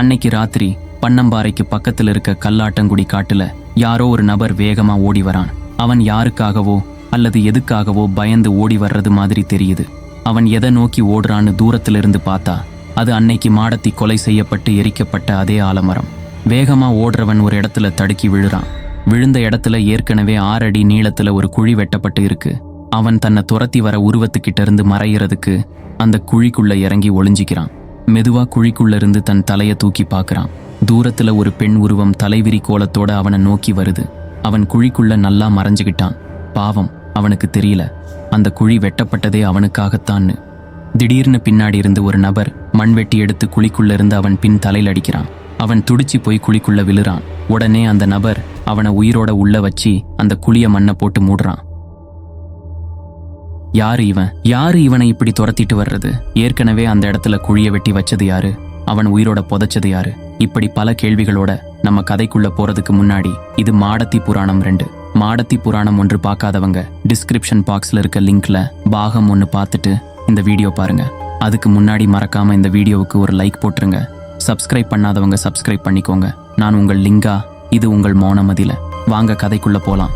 அன்னைக்கு ராத்திரி பன்னம்பாறைக்கு பக்கத்துல இருக்க கல்லாட்டங்குடி காட்டுல யாரோ ஒரு நபர் வேகமா ஓடி வரான். அவன் யாருக்காகவோ அல்லது எதுக்காகவோ பயந்து ஓடி வர்றது மாதிரி தெரியுது. அவன் எதை நோக்கி ஓடுறான்னு தூரத்துல இருந்து பார்த்தா அது அன்னைக்கு மாடத்தி கொலை செய்யப்பட்டு எரிக்கப்பட்ட அதே ஆலமரம். வேகமா ஓடுறவன் ஒரு இடத்துல தடுக்கி விழுறான். விழுந்த இடத்துல ஏற்கனவே ஆறடி நீளத்துல ஒரு குழி வெட்டப்பட்டு இருக்கு. அவன் தன்னை துரத்தி வர உருவத்துக்கிட்ட இருந்து மறையறதுக்கு அந்த குழிக்குள்ள இறங்கி ஒளிஞ்சிக்கிறான். மெதுவா குழிக்குள்ள இருந்து தன் தலைய தூக்கி பார்க்கறான். தூரத்துல ஒரு பெண் உருவம் தலைவிரி கோலத்தோட அவனை நோக்கி வருது. அவன் குழிக்குள்ள நல்லா மறைஞ்சுக்கிட்டான். பாவம் அவனுக்கு தெரியல. அந்த குழி வெட்டப்பட்டதே அவனுக்காகத்தான்னு. திடீர்னு பின்னாடி இருந்து ஒரு நபர் மண்வெட்டி எடுத்து குழிக்குள்ள இருந்து அவன் பின் தலையில் அடிக்கிறான். அவன் துடிச்சு போய் குழிக்குள்ள விழுறான். உடனே அந்த நபர் அவனை உயிரோட உள்ள வச்சு அந்த குழிய மண்ணை போட்டு மூடுறான். யாரு இவன்? யாரு இவனை இப்படி துரத்திட்டு வர்றது? ஏற்கனவே அந்த இடத்துல குழிய வெட்டி வச்சது யாரு? அவன் உயிரோட புதைச்சது யாரு? இப்படி பல கேள்விகளோட நம்ம கதைக்குள்ள போறதுக்கு முன்னாடி இது மாடத்தி புராணம் ரெண்டு. மாடத்தி புராணம் ஒன்று பார்க்காதவங்க டிஸ்கிரிப்ஷன் பாக்ஸ்ல இருக்க லிங்க்ல பாகம் ஒன்று பார்த்துட்டு இந்த வீடியோ பாருங்க. அதுக்கு முன்னாடி மறக்காம இந்த வீடியோவுக்கு ஒரு லைக் போட்டுருங்க. சப்ஸ்கிரைப் பண்ணாதவங்க சப்ஸ்கிரைப் பண்ணிக்கோங்க. நான் உங்கள் லிங்கா இது உங்கள் மௌனமதியில வாங்க கதைக்குள்ள போலாம்.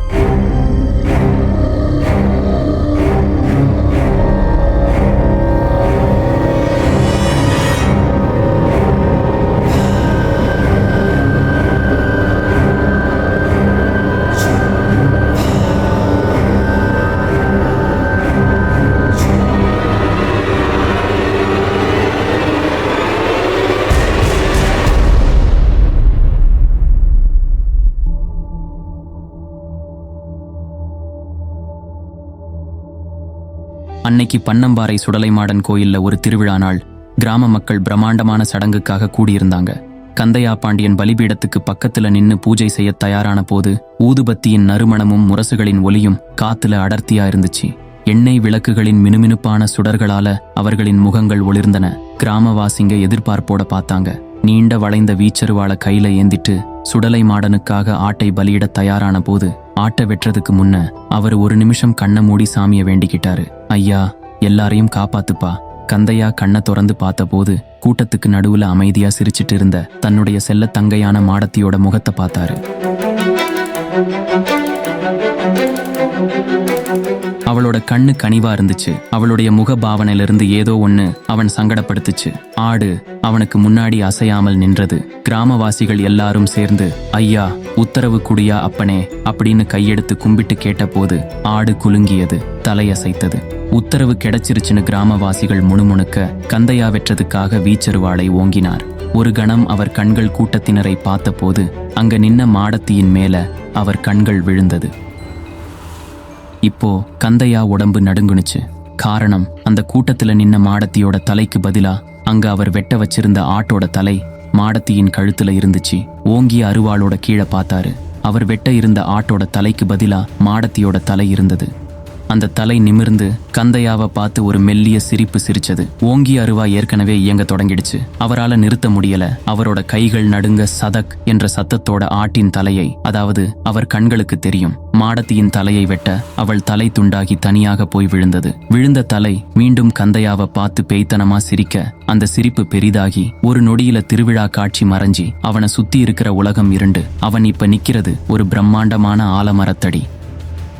அன்னைக்கு பன்னம்பாறை சுடலைமாடன் கோயில்ல ஒரு திருவிழா நாள். கிராம மக்கள் பிரம்மாண்டமான சடங்குக்காக கூடியிருந்தாங்க. கந்தையா பாண்டியன் பலிபீடத்துக்கு பக்கத்துல நின்னு பூஜை செய்ய தயாரான போது ஊதுபத்தியின் நறுமணமும் முரசுகளின் ஒலியும் காத்துல அடர்த்தியா இருந்துச்சு. எண்ணெய் விளக்குகளின் மினுமினுப்பான சுடர்களால அவர்களின் முகங்கள் ஒளிர்ந்தன. கிராமவாசிங்க எதிர்பார்ப்போட பார்த்தாங்க. நீண்ட வளைந்த வீச்சருவாள கையில ஏந்திட்டு சுடலை மாடனுக்காக ஆட்டை பலியிட தயாரான போது ஆட்டை வெட்டுறதுக்கு முன்ன அவர் ஒரு நிமிஷம் கண்ணை மூடி சாமிய வேண்டிக்கிட்டாரு. ஐயா எல்லாரையும் காப்பாத்துப்பா. கந்தையா கண்ணை திறந்து பார்த்தபோது கூட்டத்துக்கு நடுவுல அமைதியா சிரிச்சிட்டு இருந்த தன்னுடைய செல்ல தங்கையான மாடத்தியோட முகத்தை பார்த்தாரு. அவளோட கண்ணு கனிவா இருந்துச்சு. அவளுடைய முக பாவனையிலிருந்து ஏதோ ஒண்ணு அவன் சங்கடப்படுத்துச்சு. ஆடு அவனுக்கு முன்னாடி அசையாமல் நின்றது. கிராமவாசிகள் எல்லாரும் சேர்ந்து ஐயா உத்தரவு குடியா அப்பனே அப்படின்னு கையெடுத்து கும்பிட்டு கேட்டபோது ஆடு குலுங்கியது தலையசைத்தது. உத்தரவு கிடைச்சிருச்சுன்னு கிராமவாசிகள் முணுமுணுக்க கந்தையா வெற்றதுக்காக வீச்சருவாளை ஓங்கினார். ஒரு கணம் அவர் கண்கள் கூட்டத்தினரை பார்த்தபோது அங்க நின்ன மாடத்தியின் மேல அவர் கண்கள் விழுந்தது. இப்போ கந்தையா உடம்பு நடுங்குனுச்சு. காரணம் அந்த கூட்டத்துல நின்ன மாடத்தியோட தலைக்கு பதிலா அங்க அவர் வெட்ட வச்சிருந்த ஆட்டோட தலை மாடத்தியின் கழுத்துல இருந்துச்சு. ஓங்கிய அருவாளோட கீழே பார்த்தாரு. அவர் வெட்ட இருந்த ஆட்டோட தலைக்கு பதிலா மாடத்தியோட தலை இருந்தது. அந்த தலை நிமிர்ந்து கந்தையாவை பார்த்து ஒரு மெல்லிய சிரிப்பு சிரிச்சது. ஓங்கி அருவா ஏற்கனவே இயங்க தொடங்கிடுச்சு. அவரால நிறுத்த முடியல. அவரோட கைகள் நடுங்க சதக் என்ற சத்தத்தோட ஆட்டின் தலையை அதாவது அவர் கண்களுக்கு தெரியும். மாடத்தியின் தலையை வெட்ட அவள் தலை துண்டாகி தனியாக போய் விழுந்தது. விழுந்த தலை மீண்டும் கந்தையாவை பார்த்து பேய்த்தனமா சிரிக்க அந்த சிரிப்பு பெரிதாகி ஒரு நொடியில திருவிழா காட்சி மறைஞ்சி அவனை சுத்தி இருக்கிற உலகம் இருண்டு அவன் இப்ப நிக்கிறது ஒரு பிரம்மாண்டமான ஆலமரத்தடி.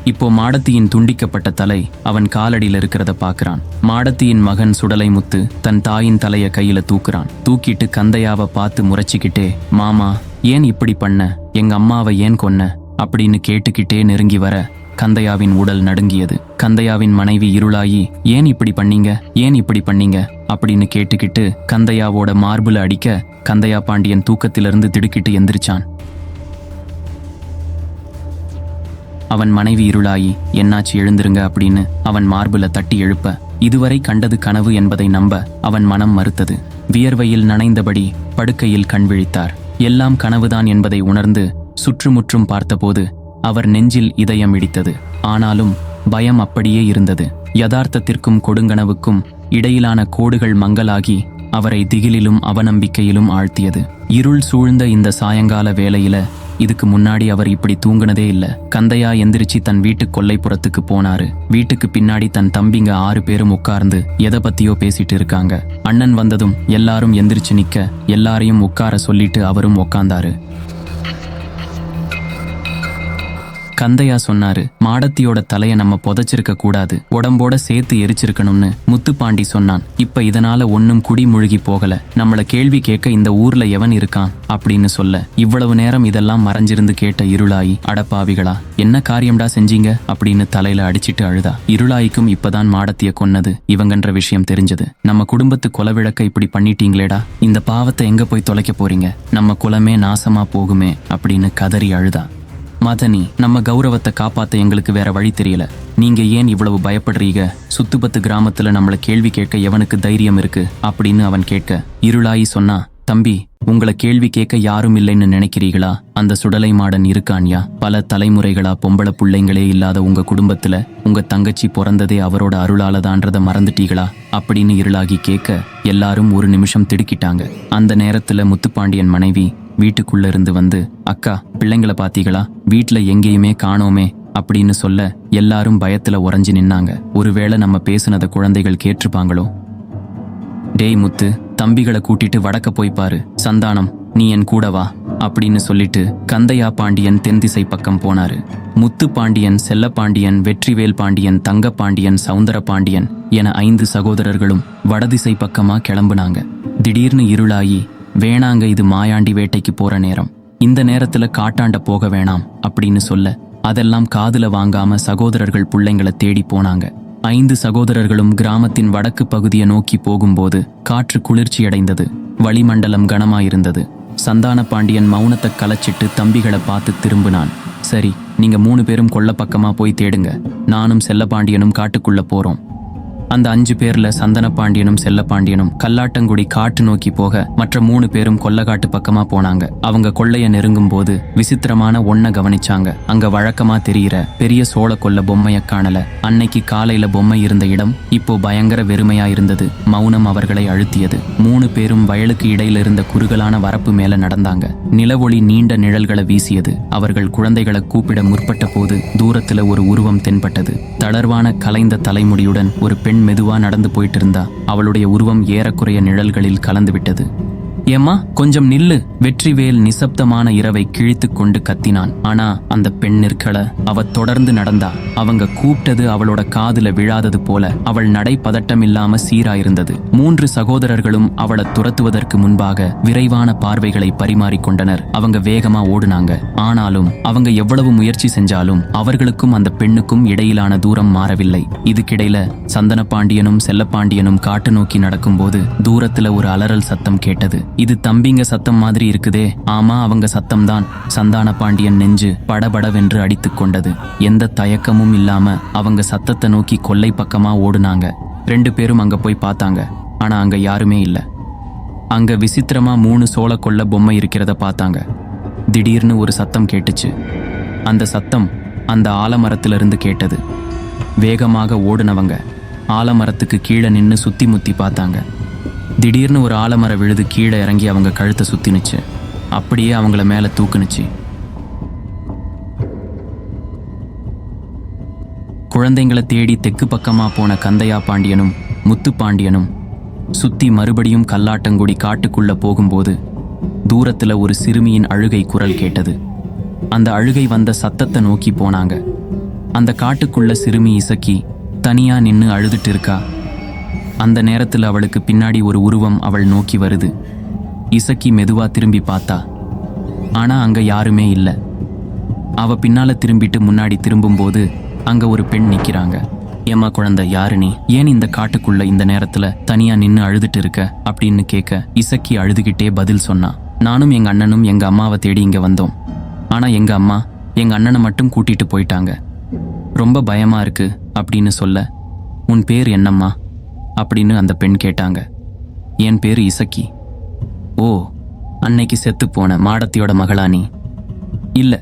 இப்போ மாடத்தியின் துண்டிக்கப்பட்ட தலை அவன் காலடியில இருக்கிறத பார்க்கறான். மாடத்தியின் மகன் சுடலை முத்து தன் தாயின் தலைய கையில தூக்குறான். தூக்கிட்டு கந்தையாவை பார்த்து முறைச்சிக்கிட்டே மாமா ஏன் இப்படி பண்ண? எங்க அம்மாவை ஏன் கொன்ன? அப்படின்னு கேட்டுக்கிட்டே நெருங்கி வர கந்தையாவின் உடல் நடுங்கியது. கந்தையாவின் மனைவி இருளாயி ஏன் இப்படி பண்ணீங்க? ஏன் இப்படி பண்ணீங்க? அப்படின்னு கேட்டுக்கிட்டு கந்தையாவோட மார்புல அடிக்க கந்தையா பாண்டியன் தூக்கத்திலிருந்து திடுக்கிட்டு எந்திரிச்சான். அவன் மனைவி இருளாயி என்னாச்சு எழுந்திருங்க அப்படின்னு அவன் மார்புல தட்டி எழுப்ப இதுவரை கண்டது கனவு என்பதை நம்ப அவன் மனம் மறுத்தது. வியர்வையில் நனைந்தபடி படுக்கையில் கண் விழித்தார். எல்லாம் கனவுதான் என்பதை உணர்ந்து சுற்றுமுற்றும் பார்த்தபோது அவர் நெஞ்சில் இதயம் இடித்தது. ஆனாலும் பயம் அப்படியே இருந்தது. யதார்த்தத்திற்கும் கொடுங்கனவுக்கும் இடையிலான கோடுகள் மங்கலாகி அவரை திகிலிலும் அவநம்பிக்கையிலும் ஆழ்த்தியது. இருள் சூழ்ந்த இந்த சாயங்கால வேளையில இதுக்கு முன்னாடி அவர் இப்படி தூங்கினதே இல்ல. கந்தையா எந்திரிச்சு தன் வீட்டு கொல்லைப்புறத்துக்கு போனாரு. வீட்டுக்கு பின்னாடி தன் தம்பிங்க ஆறு பேரும் உட்கார்ந்து எதை பத்தியோ பேசிட்டு இருக்காங்க. அண்ணன் வந்ததும் எல்லாரும் எந்திரிச்சு நிக்க எல்லாரையும் உட்கார சொல்லிட்டு அவரும் உக்காந்தாரு. கந்தையா சொன்னாரு மாடத்தியோட தலைய நம்ம புதைச்சிருக்க கூடாது உடம்போட சேர்த்து எரிச்சிருக்கணும்னு முத்துப்பாண்டி சொன்னான். இப்ப இதனால ஒன்னும் குடி முழுகி போகல. நம்மள கேள்வி கேட்க இந்த ஊர்ல எவன் இருக்கான் அப்படின்னு சொல்ல இவ்வளவு நேரம் இதெல்லாம் மறைஞ்சிருந்து கேட்ட இருளாயி அடப்பாவிகளா என்ன காரியம்டா செஞ்சீங்க? அப்படின்னு தலையில அடிச்சிட்டு அழுதா. இருளாய்க்கும் இப்பதான் மாடத்திய கொன்னது இவங்கன்ற விஷயம் தெரிஞ்சது. நம்ம குடும்பத்து கொலவிளக்க இப்படி பண்ணிட்டீங்களேடா இந்த பாவத்தை எங்க போய் தொலைக்க போறீங்க? நம்ம குலமே நாசமா போகுமே அப்படின்னு கதறி அழுதா. மதனி நம்ம கௌரவத்தை காப்பாத்த எங்களுக்கு வேற வழி தெரியல. நீங்க ஏன் இவ்வளவு பயப்படுறீங்க? சுத்துப்பத்து கிராமத்துல நம்மள கேள்வி கேட்க எவனுக்கு தைரியம் இருக்கு? அப்படின்னு அவன் கேட்க இருளாயி சொன்னா தம்பி உங்களை கேள்வி கேட்க யாரும் இல்லைன்னு நினைக்கிறீங்களா? அந்த சுடலை மாடன் இருக்கான்யா? பல தலைமுறைகளா பொம்பளை பிள்ளைங்களே இல்லாத உங்க குடும்பத்துல உங்க தங்கச்சி பிறந்ததே அவரோட அருளாலதான்றத மறந்துட்டீங்களா? அப்படின்னு இருளாகி கேட்க எல்லாரும் ஒரு நிமிஷம் திடுக்கிட்டாங்க. அந்த நேரத்துல முத்துப்பாண்டியன் மனைவி வீட்டுக்குள்ள இருந்து வந்து அக்கா பிள்ளைங்களை பாத்தீங்களா வீட்டுல எங்கேயுமே காணோமே அப்படின்னு சொல்ல எல்லாரும் பயத்துல உறைஞ்சு நின்னாங்க. ஒருவேளை நம்ம பேசுனத குழந்தைகள் கேட்டிருப்பாங்களோ? டேய் முத்து தம்பிகளை கூட்டிட்டு வடக்க போய் பாரு. சந்தானம் நீ என் கூட வா அப்படின்னு சொல்லிட்டு கந்தையா பாண்டியன் தென்திசை பக்கம் போனாரு. முத்து பாண்டியன் செல்லப்பாண்டியன் வெற்றிவேல் பாண்டியன் தங்கப்பாண்டியன் சவுந்தர பாண்டியன் என ஐந்து சகோதரர்களும் வடதிசை பக்கமா கிளம்புனாங்க. திடீர்னு இருளாகி வேணாங்க இது மாயாண்டி வேட்டைக்கு போற நேரம். இந்த நேரத்துல காட்டாண்ட போக வேணாம் அப்படின்னு சொல்ல அதெல்லாம் காதுல வாங்காம சகோதரர்கள் பிள்ளைங்களை தேடி போனாங்க. ஐந்து சகோதரர்களும் கிராமத்தின் வடக்கு பகுதியை நோக்கி போகும்போது காற்று குளிர்ச்சியடைந்தது வளிமண்டலம் கனமாயிருந்தது. சந்தான பாண்டியன் மௌனத்தை கலைச்சிட்டு தம்பிகளை பார்த்து திரும்பினான். சரி நீங்க மூணு பேரும் கொள்ள பக்கமா போய் தேடுங்க. நானும் செல்லபாண்டியனும் காட்டுக்குள்ள போறோம். அந்த அஞ்சு பேர்ல சந்தனப்பாண்டியனும் செல்லப்பாண்டியனும் கல்லாட்டங்குடி காட்டு நோக்கி போக மற்ற மூணு பேரும் கொல்லக்காட்டு பக்கமா போனாங்க. அவங்க கொள்ளைய நெருங்கும் போது விசித்திரமான ஒன்ன கவனிச்சாங்க. அங்க வழக்கமா தெரியிற பெரிய சோழ கொல்ல பொம்மைய காணல. அன்னைக்கு காலையில பொம்மை இருந்த இடம் இப்போ பயங்கர வெறுமையா இருந்தது. மௌனம் அவர்களை அழுத்தியது. மூணு பேரும் வயலுக்கு இடையில இருந்த குறுகலான வரப்பு மேல நடந்தாங்க. நிலவொளி நீண்ட நிழல்களை வீசியது. அவர்கள் குழந்தைகளை கூப்பிட முற்பட்ட போது தூரத்துல ஒரு உருவம் தென்பட்டது. தளர்வான கலைந்த தலைமுடியுடன் ஒரு பெண் மெதுவா நடந்து போயிட்டு இருந்தா அவளுடைய உருவம் ஏறக்குறைய நிழல்களில் கலந்து ஏமா கொஞ்சம் நில்லு. வெற்றிவேல் நிசப்தமான இரவை கிழித்து கொண்டு கத்தினான். ஆனா அந்த பெண் நிற்கல. அவ தொடர்ந்து நடந்தா. அவங்க கூப்பிட்டது அவளோட காதுல விழாதது போல. அவள் நடை பதட்டம் இல்லாம சீராயிருந்தது. மூன்று சகோதரர்களும் அவளை துரத்துவதற்கு முன்பாக விரைவான பார்வைகளை பரிமாறிக்கொண்டனர் அவங்க வேகமா ஓடுனாங்க. ஆனாலும் அவங்க எவ்வளவு முயற்சி செஞ்சாலும் அவர்களுக்கும் அந்த பெண்ணுக்கும் இடையிலான தூரம் மாறவில்லை. இதுக்கிடையில சந்தன பாண்டியனும் செல்லப்பாண்டியனும் காட்டு நோக்கி நடக்கும்போது தூரத்துல ஒரு அலறல் சத்தம் கேட்டது. இது தம்பிங்க சத்தம் மாதிரி இருக்குதே. ஆமா அவங்க சத்தம்தான். சந்தான பாண்டியன் நெஞ்சு படபடவென்று அடித்து கொண்டது. எந்த தயக்கமும் இல்லாம அவங்க சத்தத்தை நோக்கி கொல்லை பக்கமா ஓடுனாங்க. ரெண்டு பேரும் அங்க போய் பார்த்தாங்க. ஆனா அங்க யாருமே இல்ல. அங்க விசித்திரமா மூணு சோள கொல்ல பொம்மை இருக்கிறத பார்த்தாங்க. திடீர்னு ஒரு சத்தம் கேட்டுச்சு. அந்த சத்தம் அந்த ஆலமரத்திலிருந்து கேட்டது. வேகமாக ஓடுனவங்க ஆலமரத்துக்கு கீழே நின்று சுத்தி முத்தி பார்த்தாங்க. திடீர்னு ஒரு ஆலமர விழுது கீழே இறங்கி அவங்க கழுத்தை சுத்தினுச்சு. அப்படியே அவங்கள மேலே தூக்குனுச்சு. குழந்தைங்களை தேடி தெற்கு பக்கமா போன கந்தையா பாண்டியனும் முத்து பாண்டியனும் சுத்தி மறுபடியும் கல்லாட்டங்குடி காட்டுக்குள்ள போகும்போது தூரத்துல ஒரு சிறுமியின் அழுகை குரல் கேட்டது. அந்த அழுகை வந்த சத்தத்தை நோக்கி போனாங்க. அந்த காட்டுக்குள்ள சிறுமி இசக்கி தனியா நின்னு அழுதுட்டு இருக்கா. அந்த நேரத்தில் அவளுக்கு பின்னாடி ஒரு உருவம் அவள் நோக்கி வருது. இசக்கி மெதுவா திரும்பி பார்த்தா. ஆனா அங்க யாருமே இல்லை. அவ பின்னால திரும்பிட்டு முன்னாடி திரும்பும்போது அங்க ஒரு பெண் நிக்கிறாங்க. ஏமா குழந்தை யாரு நீ? ஏன் இந்த காட்டுக்குள்ள இந்த நேரத்துல தனியா நின்னு அழுதுட்டு இருக்க? அப்படின்னு கேட்க இசக்கி அழுதுகிட்டே பதில் சொன்னா. நானும் எங்க அண்ணனும் எங்க அம்மாவை தேடி இங்க வந்தோம். ஆனா எங்க அம்மா எங்க அண்ணனை மட்டும் கூட்டிட்டு போயிட்டாங்க. ரொம்ப பயமா இருக்கு அப்படின்னு சொல்ல உன் பேர் என்னம்மா? அப்படின்னு அந்த பெண் கேட்டாங்க. என் பேர் இசக்கி. ஓ அன்னைக்கு செத்து போன மாடத்தியோட மகளா நீ? இல்ல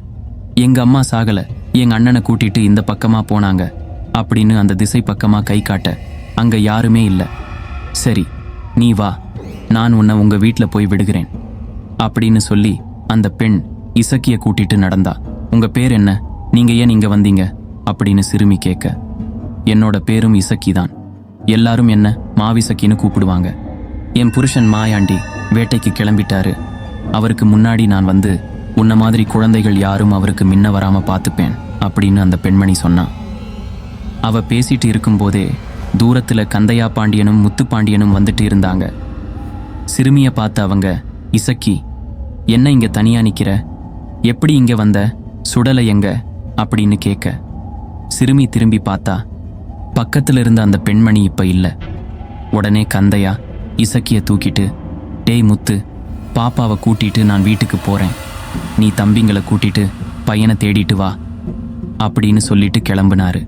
எங்க அம்மா சாகல. எங்க அண்ணனை கூட்டிட்டு இந்த பக்கமா போனாங்க அப்படின்னு அந்த திசை பக்கமா கை காட்ட அங்க யாருமே இல்ல. சரி நீ வா. நான் உன்னை உங்க வீட்டில் போய் விடுகிறேன் அப்படின்னு சொல்லி அந்த பெண் இசக்கியை கூட்டிட்டு நடந்தா. உங்க பேர் என்ன? நீங்க ஏன் இங்க வந்தீங்க? அப்படின்னு சிறுமி கேட்க. என்னோட பேரும் இசக்கி தான் எல்லாரும் என்ன மாவிசக்கின்னு கூப்பிடுவாங்க. என் புருஷன் மாயாண்டி வேட்டைக்கு கிளம்பிட்டாரு. அவருக்கு முன்னாடி நான் வந்து உன்ன மாதிரி குழந்தைகள் யாரும் அவருக்கு முன்ன வராம பார்த்துப்பேன் அப்படின்னு அந்த பெண்மணி சொன்னான். அவ பேசிட்டு இருக்கும்போதே தூரத்துல கந்தையா பாண்டியனும் முத்து பாண்டியனும் வந்துட்டு இருந்தாங்க. சிறுமிய பார்த்த அவங்க இசக்கி என்ன இங்க தனியா நிக்கிற? எப்படி இங்க வந்த? சுடலை எங்க? அப்படின்னு கேட்க. சிறுமி திரும்பி பார்த்தா பக்கத்துல இருந்த அந்த பெண்மணி இப்ப இல்ல. உடனே கந்தையா இசக்கிய தூக்கிட்டு டேய் முத்து பாப்பாவை கூட்டிட்டு நான் வீட்டுக்கு போறேன். நீ தம்பிங்களை கூட்டிட்டு பையனை தேடிட்டு வா அப்படின்னு சொல்லிட்டு கிளம்புனாரு.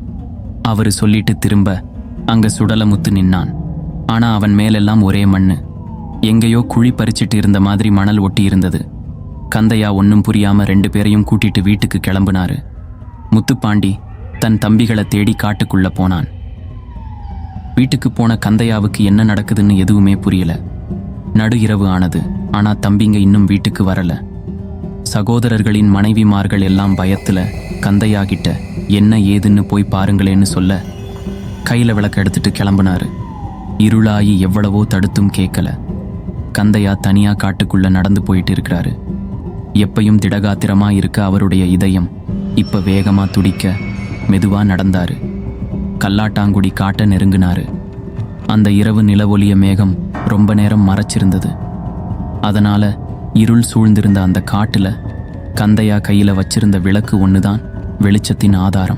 அவரு சொல்லிட்டு திரும்ப அங்க சுடலமுத்து நின்னான். ஆனா அவன் மேலெல்லாம் ஒரே மண்ணு. எங்கேயோ குழி பறிச்சிட்டு இருந்த மாதிரி மணல் ஒட்டி இருந்தது. கந்தையா ஒன்னும் புரியாம ரெண்டு பேரையும் கூட்டிட்டு வீட்டுக்கு கிளம்புனாரு. முத்துப்பாண்டி தன் தம்பிகளை தேடி காட்டுக்குள்ள போனான். வீட்டுக்கு போன கந்தையாவுக்கு என்ன நடக்குதுன்னு எதுவுமே புரியல. நடு இரவு ஆனது. ஆனா தம்பிங்க இன்னும் வீட்டுக்கு வரல. சகோதரர்களின் மனைவிமார்கள் எல்லாம் பயத்துல கந்தையாகிட்ட என்ன ஏதுன்னு போய் பாருங்களேன்னு சொல்ல கையில விளக்கு எடுத்துட்டு கிளம்புனாரு. இருளாயி எவ்வளவோ தடுத்தும் கேட்கல கந்தையா தனியா காட்டுக்குள்ள நடந்து போயிட்டு இருக்கிறாரு. எப்பையும் திடகாத்திரமா இருக்க அவருடைய இதயம் இப்ப வேகமா துடிக்க மெதுவா நடந்தாரு. கல்லாட்டாங்குடி காட்ட நெருங்கினாரு. அந்த இரவு நிலவொலிய மேகம் ரொம்ப நேரம் மறைச்சிருந்தது. அதனால இருள் சூழ்ந்திருந்த அந்த காட்டுல கந்தையா கையில வச்சிருந்த விளக்கு ஒண்ணுதான் வெளிச்சத்தின் ஆதாரம்.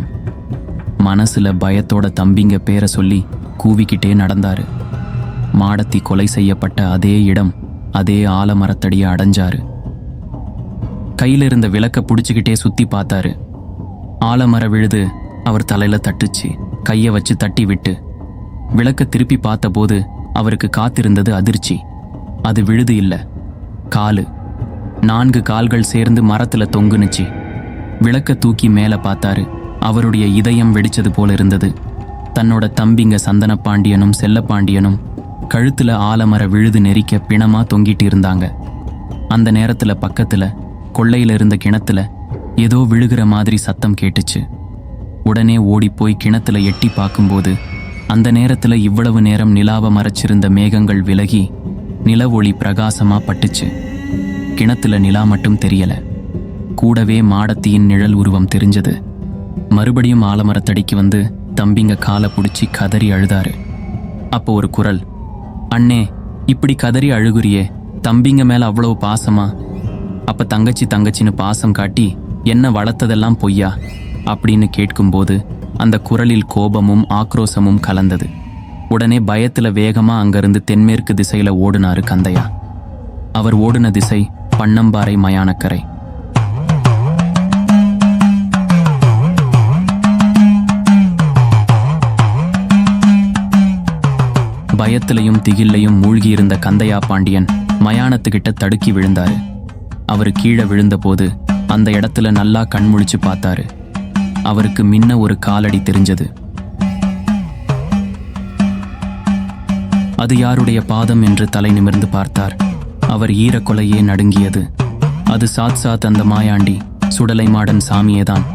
மனசுல பயத்தோட தம்பிங்க பேரை சொல்லி கூவிக்கிட்டே நடந்தாரு. மாடத்தி கொலை செய்யப்பட்ட அதே இடம் அதே ஆலமரத்தடிய அடைஞ்சாரு. கையில இருந்த விளக்க பிடிச்சிக்கிட்டே சுத்தி பார்த்தாரு. ஆலமர விழுது அவர் தலையில தட்டுச்சு. கையை வச்சு தட்டி விட்டு விளக்க திருப்பி பார்த்தபோது அவருக்கு காத்திருந்தது அதிர்ச்சி. அது விழுது இல்ல. காலு. நான்கு கால்கள் சேர்ந்து மரத்துல தொங்குனுச்சு. விளக்க தூக்கி மேல பார்த்தாரு. அவருடைய இதயம் வெடிச்சது போல இருந்தது. தன்னோட தம்பிங்க சந்தனப்பாண்டியனும் செல்லப்பாண்டியனும் கழுத்துல ஆலமர விழுது நெரிக்க பிணமா தொங்கிட்டு இருந்தாங்க. அந்த நேரத்துல பக்கத்துல கொள்ளையில இருந்த கிணத்துல ஏதோ விழுகிற மாதிரி சத்தம் கேட்டுச்சு. உடனே ஓடிப்போய் கிணத்துல எட்டி பார்க்கும்போது அந்த நேரத்துல இவ்வளவு நேரம் நிலாவ மறைச்சிருந்த மேகங்கள் விலகி நில ஒளி பிரகாசமா பட்டுச்சு. கிணத்துல நிலா மட்டும் தெரியல. கூடவே மாடத்தியின் நிழல் உருவம் தெரிஞ்சது. மறுபடியும் ஆலமரத்தடிக்கு வந்து தம்பிங்க காலை பிடிச்சி கதறி அழுதாரு. அப்போ ஒரு குரல் அண்ணே இப்படி கதறி அழுகுறியே தம்பிங்க மேல அவ்வளவு பாசமா? அப்ப தங்கச்சி தங்கச்சின்னு பாசம் காட்டி என்ன வளர்த்ததெல்லாம் பொய்யா? அப்படின்னு கேட்கும்போது அந்த குரலில் கோபமும் ஆக்ரோசமும் கலந்தது. உடனே பயத்துல வேகமா அங்கிருந்து தென்மேற்கு திசையில ஓடினாரு கந்தையா. அவர் ஓடுன திசை பன்னம்பாறை மயானக்கரை. பயத்திலையும் திகில்லையும் மூழ்கியிருந்த கந்தையா பாண்டியன் மயானத்துக்கிட்ட தடுக்கி விழுந்தாரு. அவர் கீழே விழுந்தபோது அந்த இடத்துல நல்லா கண்முழிச்சு பார்த்தாரு. அவருக்கு மின்ன ஒரு காலடி தெரிஞ்சது. அது யாருடைய பாதம் என்று தலை நிமிர்ந்து பார்த்தார். அவர் ஈரக்கொலையே நடுங்கியது. அது சாத் சாத் அந்த மாயாண்டி சுடலை மாடன் சாமியேதான்.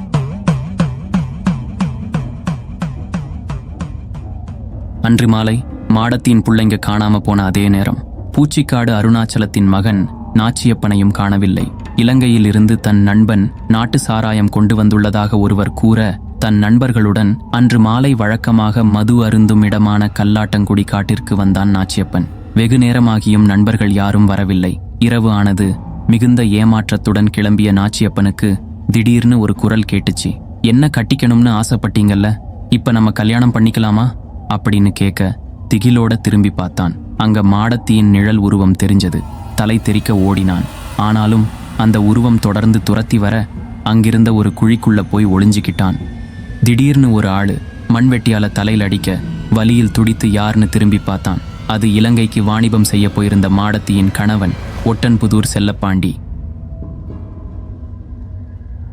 அன்று மாலை மாடத்தின் புள்ளைங்க காணாம போன அதே நேரம் பூச்சிக்காடு அருணாச்சலத்தின் மகன் நாச்சியப்பனையும் காணவில்லை. இலங்கையில் இருந்து தன் நண்பன் நாட்டு சாராயம் கொண்டு வந்துள்ளதாக ஒருவர் கூற தன் நண்பர்களுடன் அன்று மாலை வழக்கமாக மது அருந்தும் இடமான கல்லாட்டங்குடி காட்டிற்கு வந்தான் நாச்சியப்பன். வெகு நேரமாகியும் நண்பர்கள் யாரும் வரவில்லை. இரவு ஆனது மிகுந்த ஏமாற்றத்துடன் கிளம்பிய நாச்சியப்பனுக்கு திடீர்னு ஒரு குரல் கேட்டுச்சு. என்ன கட்டிக்கணும்னு ஆசைப்பட்டீங்கல்ல? இப்ப நம்ம கல்யாணம் பண்ணிக்கலாமா? அப்படின்னு கேட்க திகிலோட திரும்பி பார்த்தான். அங்க மாடத்தியின் நிழல் உருவம் தெரிஞ்சது. தலை தெறிக்க ஓடினான். ஆனாலும் அந்த உருவம் தொடர்ந்து துரத்தி வர அங்கிருந்த ஒரு குழிக்குள்ள போய் ஒளிஞ்சிக்கிட்டான் திடீர்னு ஒரு ஆளு மண்வெட்டியால தலையில் அடிக்க வலியில் துடித்து யாருன்னு திரும்பி பார்த்தான். அது இலங்கைக்கு வாணிபம் செய்ய போயிருந்த மாடத்தியின் கணவன் ஒட்டன்புதூர் செல்லப்பாண்டி.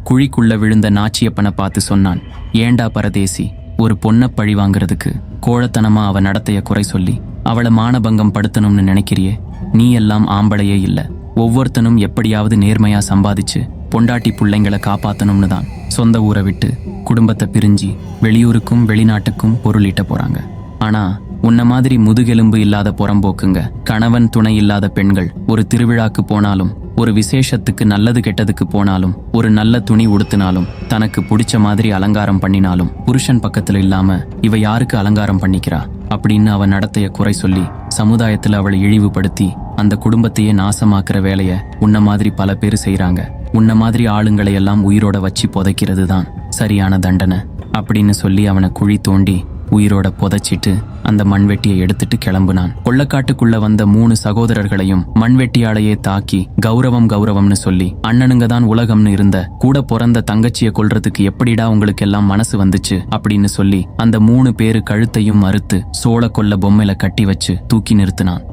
குழிக்குள்ள விழுந்த நாச்சியப்பனை பார்த்து சொன்னான் ஏண்டா பரதேசி ஒரு பொண்ணை பழி வாங்குறதுக்கு கோழத்தனமா அவ நடத்தைய குறை சொல்லி அவளை மானபங்கம் படுத்தணும்னு நினைக்கிறியே? நீ எல்லாம் ஆம்பளையே இல்ல. ஒவ்வொருத்தனும் எப்படியாவது நேர்மையா சம்பாதிச்சு பொண்டாட்டி பிள்ளைங்களை காப்பாத்தணும்னு தான் சொந்த ஊரை விட்டு குடும்பத்தை பிரிஞ்சு வெளியூருக்கும் வெளிநாட்டுக்கும் பொருளிட்ட போறாங்க. ஆனா உன்ன மாதிரி முதுகெலும்பு இல்லாத புறம்போக்குங்க கணவன் துணை இல்லாத பெண்கள் ஒரு திருவிழாக்கு போனாலும் ஒரு விசேஷத்துக்கு நல்லது கெட்டதுக்கு போனாலும் ஒரு நல்ல துணி உடுத்தினாலும் தனக்கு பிடிச்ச மாதிரி அலங்காரம் பண்ணினாலும் புருஷன் பக்கத்துல இல்லாம இவ யாருக்கு அலங்காரம் பண்ணிக்கிறா? அப்படின்னு அவன் நடத்தைய குறை சொல்லி சமுதாயத்துல அவளை இழிவுபடுத்தி அந்த குடும்பத்தையே நாசமாக்குற வேலைய உன்ன மாதிரி பல பேர் செய்யறாங்க உன்ன மாதிரி ஆளுங்களை எல்லாம் உயிரோட வச்சு புதைக்கிறது தான் சரியான தண்டனை. அப்படின்னு சொல்லி அவனை குழி தோண்டி உயிரோட புதைச்சிட்டு அந்த மண்வெட்டியை எடுத்துட்டு கிளம்புனான். கொள்ளக்காட்டுக்குள்ள வந்த மூணு சகோதரர்களையும் மண்வெட்டியாலேயே தாக்கி கௌரவம் கௌரவம்னு சொல்லி அண்ணனுங்க தான் உலகம்னு இருந்த கூட பிறந்த தங்கச்சியை கொல்றதுக்கு எப்படிடா உங்களுக்கு எல்லாம் மனசு வந்துச்சு அப்படின்னு சொல்லி அந்த மூணு பேரு கழுத்தையும் மறுத்து சோழ கொல்ல பொம்மையில கட்டி வச்சு தூக்கி நிறுத்தினான்.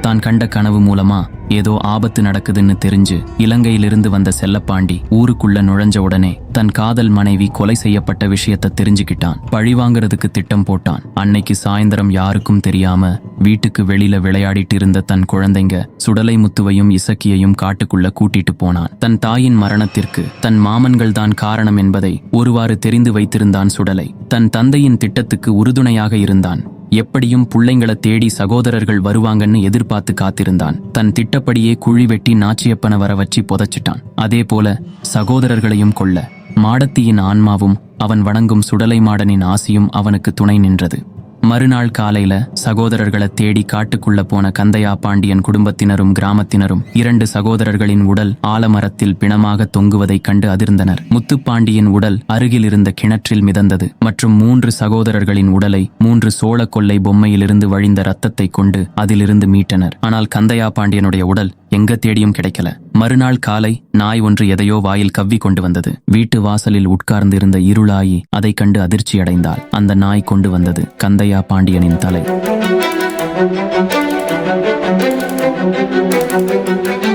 தான் கண்ட கனவு மூலமா ஏதோ ஆபத்து நடக்குதுன்னு தெரிஞ்சு இலங்கையிலிருந்து வந்த செல்லப்பாண்டி ஊருக்குள்ள நுழைஞ்ச உடனே தன் காதல் மனைவி கொலை செய்யப்பட்ட விஷயத்த தெரிஞ்சுக்கிட்டான். பழி வாங்குறதுக்கு திட்டம் போட்டான். அன்னைக்கு சாயந்தரம் யாருக்கும் தெரியாம வீட்டுக்கு வெளியில விளையாடிட்டு இருந்த தன் குழந்தைங்க சுடலை முத்துவையும் இசக்கியையும் காட்டுக்குள்ள கூட்டிட்டு போனான். தன் தாயின் மரணத்திற்கு தன் மாமன்கள் தான் காரணம் என்பதை ஒருவாறு தெரிந்து வைத்திருந்தான் சுடலை. தன் தந்தையின் திட்டத்துக்கு உறுதுணையாக இருந்தான். எப்படியும் புள்ளைங்கள தேடி சகோதரர்கள் வருவாங்கன்னு எதிர்பார்த்து காத்திருந்தான். தன் திட்டப்படியே குழி வெட்டி நாச்சியப்பனை வர வச்சு புதைச்சிட்டான். அதே போல சகோதரர்களையும் கொல்ல. மாடத்தியின் ஆன்மாவும் அவன் வணங்கும் சுடலை மாடனின் ஆசியும் அவனுக்கு துணை நின்றது. மறுநாள் காலையில சகோதரர்களை தேடி காட்டுக்குள்ள போன கந்தையா பாண்டியன் குடும்பத்தினரும் கிராமத்தினரும் இரண்டு சகோதரர்களின் உடல் ஆலமரத்தில் பிணமாக தொங்குவதைக் கண்டு அதிர்ந்தனர். முத்துப்பாண்டியின் உடல் அருகில் இருந்த கிணற்றில் மிதந்தது. மற்றும் மூன்று சகோதரர்களின் உடலை மூன்று சோழ கொல்லை பொம்மையிலிருந்து வழிந்த ரத்தத்தை கொண்டு அதிலிருந்து மீட்டனர். ஆனால் கந்தையா பாண்டியனுடைய உடல் எங்க தேடியும் கிடைக்கல. மறுநாள் காலை நாய் ஒன்று எதையோ வாயில் கவ்வி கொண்டு வந்தது. வீட்டு வாசலில் உட்கார்ந்திருந்த இருளாயி அதைக் கண்டு அதிர்ச்சியடைந்தாள் அந்த நாய் கொண்டு வந்தது கந்தையா பாண்டியனின் தலை.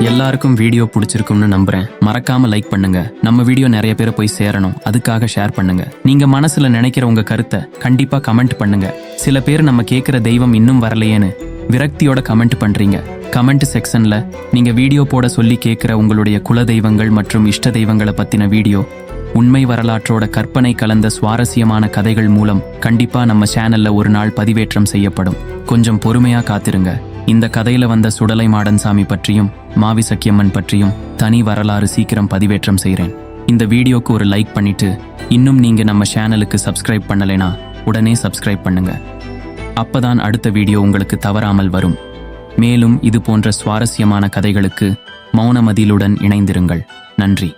எல்லாருக்கும் வீடியோ பிடிச்சிருக்கும்னு நம்புறேன். மறக்காம லைக் பண்ணுங்க. நம்ம வீடியோ நிறைய பேர் போய் சேரணும். அதுக்காக ஷேர் பண்ணுங்க. நீங்க மனசுல நினைக்கிற உங்க கருத்தை கண்டிப்பா கமெண்ட் பண்ணுங்க. சில பேர் நம்ம கேட்கிற தெய்வம் இன்னும் வரலையேன்னு விரக்தியோட கமெண்ட் பண்ணுறீங்க கமெண்ட் செக்ஷனில் நீங்கள் வீடியோ போட சொல்லி கேட்குற உங்களுடைய குல தெய்வங்கள் மற்றும் இஷ்ட தெய்வங்களை பற்றின வீடியோ உண்மை வரலாற்றோட கற்பனை கலந்த சுவாரஸ்யமான கதைகள் மூலம் கண்டிப்பாக நம்ம சேனலில் ஒரு நாள் பதிவேற்றம் செய்யப்படும். கொஞ்சம் பொறுமையாக காத்திருங்க. இந்த கதையில் வந்த சுடலை மாடன் சாமி பற்றியும் மாவி சக்கியம்மன் பற்றியும் தனி வரலாறு சீக்கிரம் பதிவேற்றம் செய்கிறேன் இந்த வீடியோக்கு ஒரு லைக் பண்ணிட்டு இன்னும் நீங்கள் நம்ம சேனலுக்கு சப்ஸ்கிரைப் பண்ணலைனா உடனே சப்ஸ்கிரைப் பண்ணுங்கள் அப்பதான் அடுத்த வீடியோ உங்களுக்கு தவறாமல் வரும். மேலும் இது போன்ற சுவாரஸ்யமான கதைகளுக்கு மௌனமதிலுடன் இணைந்திருங்கள். நன்றி.